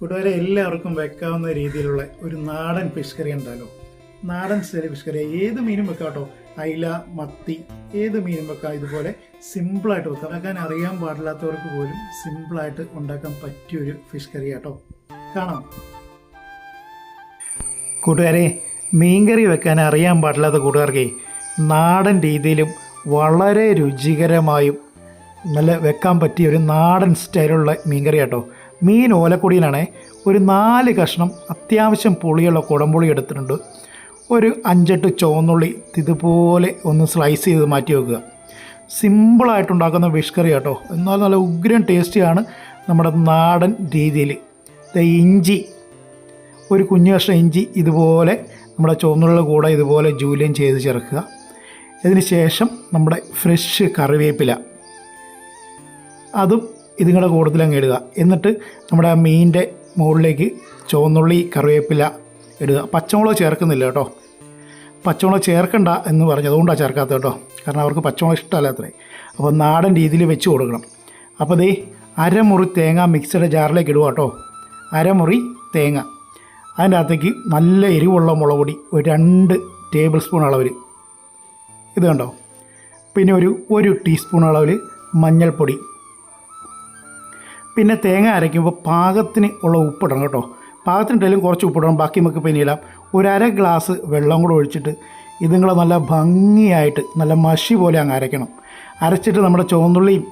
കൂട്ടുകാരെ എല്ലാവർക്കും വെക്കാവുന്ന രീതിയിലുള്ള ഒരു നാടൻ ഫിഷ് കറി ഉണ്ടല്ലോ നാടൻ സ്റ്റൈൽ ഫിഷ് കറി ഏത് മീനും വെക്കാം കേട്ടോ? അയില മത്തി ഏത് മീനും വെക്കാം? ഇതുപോലെ സിമ്പിളായിട്ട് വെക്കാം. വെക്കാൻ അറിയാൻ പാടില്ലാത്തവർക്ക് പോലും സിമ്പിളായിട്ട് ഉണ്ടാക്കാൻ പറ്റിയ ഒരു ഫിഷ് കറി കേട്ടോ. കാണാം. കൂട്ടുകാരെ മീൻകറി വെക്കാൻ അറിയാൻ പാടില്ലാത്ത കൂട്ടുകാർക്ക് നാടൻ രീതിയിലും വളരെ രുചികരമായും നല്ല വെക്കാൻ പറ്റിയ ഒരു നാടൻ സ്റ്റൈലുള്ള മീൻകറി കേട്ടോ. മീൻ ഓലക്കൊടിയിലാണേ ഒരു നാല് കഷ്ണം അത്യാവശ്യം പുളിയുള്ള കുടംപുളി എടുത്തിട്ടുണ്ട്. ഒരു അഞ്ചെട്ട് ചുവന്നുള്ളി ഇതുപോലെ ഒന്ന് സ്ലൈസ് ചെയ്ത് മാറ്റി വെക്കുക. സിമ്പിളായിട്ടുണ്ടാക്കുന്ന ഫിഷ് കറി കേട്ടോ എന്നാൽ നല്ല ഉഗ്രൻ ടേസ്റ്റിയാണ് നമ്മുടെ നാടൻ രീതിയിൽ. ഇഞ്ചി ഒരു കുഞ്ഞു കഷ്ണം ഇഞ്ചി ഇതുപോലെ നമ്മുടെ ചുവന്നുള്ള കൂടെ ഇതുപോലെ ജൂലിയൻ ചെയ്ത് ചേർക്കുക. ഇതിന് ശേഷം നമ്മുടെ ഫ്രഷ് കറിവേപ്പില. അതും ഇതിങ്ങളുടെ കൂട്ടത്തിൽ അങ്ങ് ഇടുക. എന്നിട്ട് നമ്മുടെ ആ മീനിന്റെ മുകളിലേക്ക് ചുവന്നുള്ളി കറിവേപ്പില ഇടുക. പച്ചമുളക് ചേർക്കുന്നില്ല കേട്ടോ. പച്ചമുളക് ചേർക്കണ്ട എന്ന് പറഞ്ഞു. അതുകൊണ്ടാണ് ചേർക്കാത്തത് കേട്ടോ. കാരണം അവർക്ക് പച്ചമുളക് ഇഷ്ടമല്ല അത്രേ. അപ്പോൾ നാടൻ രീതിയിൽ വെച്ച് കൊടുക്കണം. അപ്പോൾ ദേ അരമുറി തേങ്ങ മിക്സഡ് ജാറിലേക്ക് ഇടുക കേട്ടോ. അരമുറി തേങ്ങ. അതിന്റെ അകത്തേക്ക് നല്ല എരിവുള്ള മുളക് പൊടി ഒരു രണ്ട് ടേബിൾ സ്പൂൺ അളവിൽ. ഇത് കണ്ടോ? പിന്നെ ഒരു ഒരു ടീസ്പൂൺ അളവിൽ മഞ്ഞൾപ്പൊടി. പിന്നെ തേങ്ങ അരയ്ക്കുമ്പോൾ പാകത്തിന് ഉള്ള ഉപ്പിടണം കേട്ടോ. പാകത്തിനിട്ടാലും കുറച്ച് ഉപ്പിടണം. ബാക്കി നമുക്ക് പിന്നെ ഇടാം. ഒരു അര ഗ്ലാസ് വെള്ളം കൂടെ ഒഴിച്ചിട്ട് ഇതുങ്ങളെ നല്ല ഭംഗിയായിട്ട് നല്ല മഷി പോലെ അങ്ങ് അരയ്ക്കണം. അരച്ചിട്ട് നമ്മുടെ ചുവന്നുള്ളിയും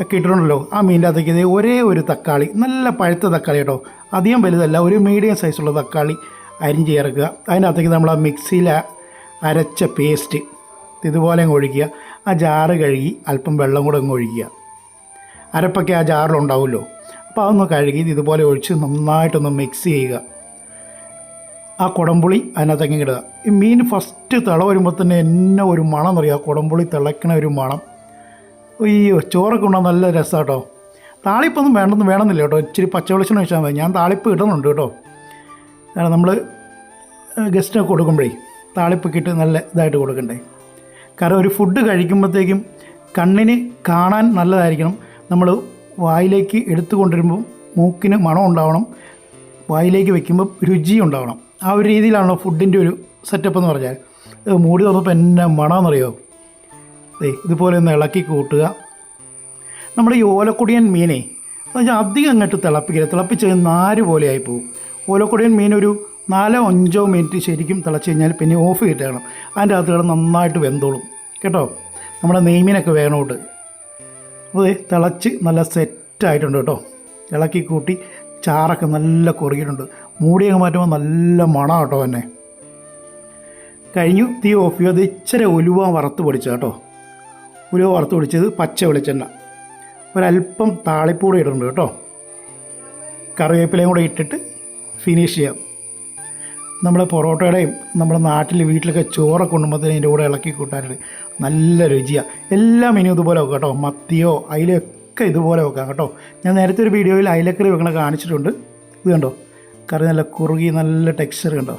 ഒക്കെ ഇട്ടിട്ടുണ്ടല്ലോ ആ മീനിന്റെ അകത്തേക്ക് ഇതേ ഒരേ ഒരു തക്കാളി നല്ല പഴുത്ത തക്കാളി കേട്ടോ. അധികം വലുതല്ല ഒരു മീഡിയം സൈസുള്ള തക്കാളി അരിഞ്ഞ് ചേർക്കുക. അതിനകത്തേക്ക് നമ്മൾ ആ മിക്സിയിൽ അരച്ച പേസ്റ്റ് ഇതുപോലെ അങ്ങ് ഒഴിക്കുക. ആ ജാറ് കഴുകി അല്പം വെള്ളം കൂടെ അങ്ങ് ഒഴിക്കുക. അരപ്പൊക്കെ ആ ജാറിലുണ്ടാവുമല്ലോ. അപ്പോൾ അതൊന്ന് കഴുകി ഇതുപോലെ ഒഴിച്ച് നന്നായിട്ടൊന്ന് മിക്സ് ചെയ്യുക. ആ കുടംപുളി അതിനകത്തേക്ക് ഇടുക. ഈ മീൻ ഫസ്റ്റ് തിള വരുമ്പോൾ തന്നെ എന്നെ ഒരു മണം അറിയാം ആ കുടംപുളി തിളക്കണ ഒരു മണം. അയ്യോ ചോറൊക്കെ ഉണ്ടാകും നല്ല രസം കേട്ടോ താളിപ്പൊന്നും വേണ്ടെന്ന് വേണമെന്നില്ല കേട്ടോ ഇച്ചിരി പച്ചവെളിച്ചെണ്ണ വെച്ചാൽ മതി. ഞാൻ താളിപ്പ് ഇടുന്നുണ്ട് കേട്ടോ കാരണം നമ്മൾ ഗസ്റ്റിനൊക്കെ കൊടുക്കുമ്പോഴേ താളിപ്പ് ഇട്ട് നല്ല ഇതായിട്ട് കൊടുക്കണ്ടേ. കാരണം ഒരു ഫുഡ് കഴിക്കുമ്പോഴത്തേക്കും കണ്ണിന് കാണാൻ നല്ലതായിരിക്കണം. നമ്മൾ വായിലേക്ക് എടുത്തു കൊണ്ടുവരുമ്പോൾ മൂക്കിന് മണം ഉണ്ടാവണം വായിലേക്ക് വെക്കുമ്പോൾ രുചി ഉണ്ടാവണം. ആ ഒരു രീതിയിലാണല്ലോ ഫുഡിന്റെ ഒരു സെറ്റപ്പ് എന്ന് പറഞ്ഞാൽ. ഇത് മൂടി തുറന്നപ്പോൾ എന്നെ മണമെന്നറിയോ ദേ ഇതുപോലെ ഒന്ന് ഇളക്കി കൂട്ടുക. നമ്മുടെ ഈ ഓലക്കൊടിയൻ മീനെ എന്ന് വെച്ചാൽ അധികം അങ്ങോട്ട് തിളപ്പിക്കരുത്. തിളപ്പിച്ച് നാര് പോലെ പോകും ഓലക്കൊടിയൻ മീൻ ഒരു നാലോ അഞ്ചോ മിനിറ്റ് ശരിക്കും തിളച്ച് കഴിഞ്ഞാൽ പിന്നെ ഓഫ് കിട്ടണം അതിന്റെ അകത്ത് കിടന്ന് നന്നായിട്ട് വെന്തോളും. കേട്ടോ? നമ്മുടെ നെയ്മീനൊക്കെ വേണോട്ട്. ദേ തിളച്ച് നല്ല സെറ്റായിട്ടുണ്ട് കേട്ടോ. ഇളക്കി കൂട്ടി ചാറൊക്കെ നല്ല കുറുകിയിട്ടുണ്ട്. മൂടിയൊക്കെ മാറ്റുമ്പോൾ നല്ല മണം കേട്ടോ തന്നെ. കഴിഞ്ഞു തീ ഓഫ് ചെയ്യും അത് ഇച്ചിരി ഉലുവ വറുത്ത് പൊടിച്ച കേട്ടോ. ഉലുവ വറുത്ത് പൊടിച്ചത് പച്ച വെളിച്ചെണ്ണ. ഒരല്പം താളിപ്പൂടെ ഇടുന്നുണ്ട് കേട്ടോ. കറിവേപ്പിലയും കൂടെ ഇട്ടിട്ട് ഫിനിഷ് ചെയ്യാം. നമ്മുടെ പൊറോട്ടയുടെയും നമ്മുടെ നാട്ടിൽ വീട്ടിലൊക്കെ ചോറൊക്കെ കൊണ്ടുമ്പോഴത്തേനും അതിന്റെ കൂടെ ഇളക്കി കൂട്ടാനായിട്ട് നല്ല രുചിയാണ് എല്ലാം മീനും ഇതുപോലെ വെക്കാം കേട്ടോ. മത്തിയോ അയിലയൊക്കെ ഇതുപോലെ വെക്കാം കേട്ടോ. ഞാൻ നേരത്തെ ഒരു വീഡിയോയിൽ അയിലക്കറി വെക്കണ കാണിച്ചിട്ടുണ്ട്. ഇത് കണ്ടോ? കറി നല്ല കുറുകി നല്ല ടെക്സ്ചർ കണ്ടോ?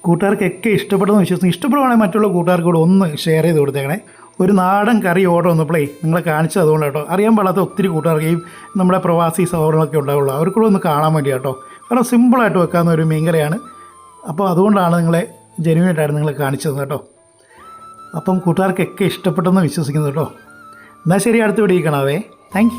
കൂട്ടുകാർക്കൊക്കെ ഇഷ്ടപ്പെടുന്ന വിശ്വസിക്കുന്നു ഇഷ്ടപ്പെടുവാണെങ്കിൽ മറ്റുള്ള കൂട്ടുകാർക്ക് കൂടെ ഒന്ന് ഷെയർ ചെയ്ത് കൊടുത്തേക്കണേ. ഒരു നാടൻ കറി ഓർഡർ വന്നപ്പോഴേ നിങ്ങളെ കാണിച്ചത് അതുകൊണ്ട് കേട്ടോ. അറിയാൻ പാടാത്ത ഒത്തിരി കൂട്ടുകാർക്ക് ഈ നമ്മുടെ പ്രവാസി സഹോദരങ്ങളൊക്കെ ഉണ്ടാവുള്ളൂ. അവർക്കൂടെ ഒന്ന് കാണാൻ വേണ്ടി കേട്ടോ. കാരണം സിമ്പിളായിട്ട് വെക്കാവുന്ന ഒരു മീൻകറിയാണ്. അപ്പോൾ അതുകൊണ്ടാണ് നിങ്ങളെ ജെനുവിനായിട്ടാണ് നിങ്ങളെ കാണിച്ചത് കേട്ടോ. അപ്പം കൂട്ടുകാർക്കൊക്കെ ഇഷ്ടപ്പെട്ടെന്ന് വിശ്വസിക്കുന്നു കേട്ടോ. എന്നാൽ ശരി അടുത്ത വീഡിയോ കാണാവേ. താങ്ക്